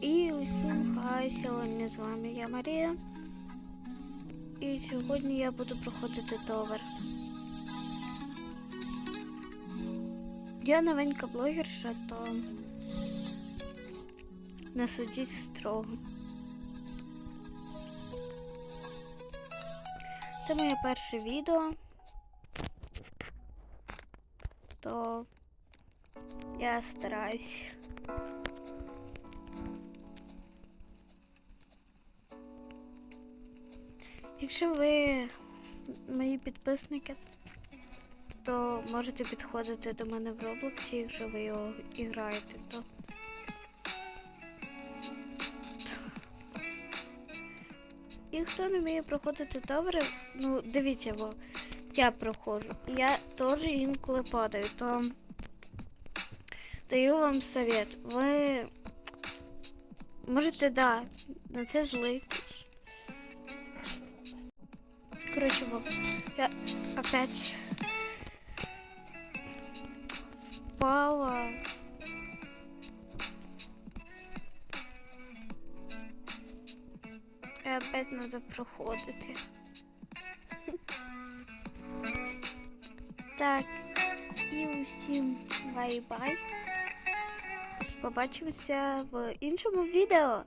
І усім хай, сьогодні з вами я Марія. І сьогодні я буду проходити товар. Я новенька блогерша, то не судіть строго. Це моє перше відео. То я стараюсь. Якщо ви мої підписники, то можете підходити до мене в Роблоксі, якщо ви його і граєте, то. І хто не вміє проходити добре, ну дивіться, бо я проходжу. Я теж інколи падаю, то даю вам совет. Ви можете, да, на це злитись. Короче, вот, я опять впала. І опять надо проходити. Так, і усім бай-бай. Побачимося в іншому відео.